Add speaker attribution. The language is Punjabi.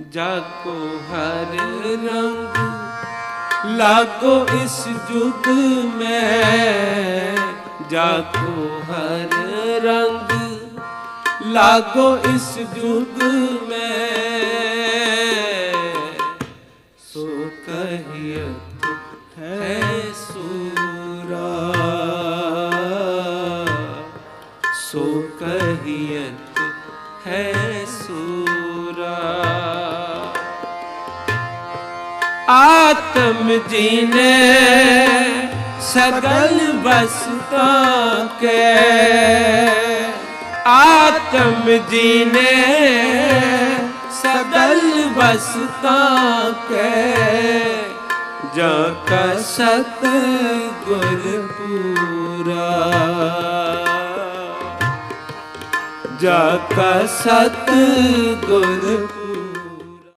Speaker 1: ਜਾ ਕੋ ਹਰ ਰੰਗ, ਲਾਗੋ ਇਸ ਜੁਗ ਮੈਂ। ਜਾ ਕੋ ਹਰ ਰੰਗ, ਲਾਗੋ ਇਸ ਜੁਗ ਮੈਂ। ਸੋ ਕਹੀਤ ਹੈ ਸੂਰਾ। ਸੋ ਕਹੀਤ ਹੈ ਸੂਰਾ। ਆਤਮ ਜੀਨੇ ਸਗਲ ਵਸਤਾ ਕੇ। ਆਤਮ ਜੀਨੇ ਸਗਲ ਵਸਤਾ ਕੇ। ਜਾ ਕਾ ਸਤ ਗੁਰ ਪੂਰਾ ਜਾ ਕਾ ਸਤ ਗੁਰ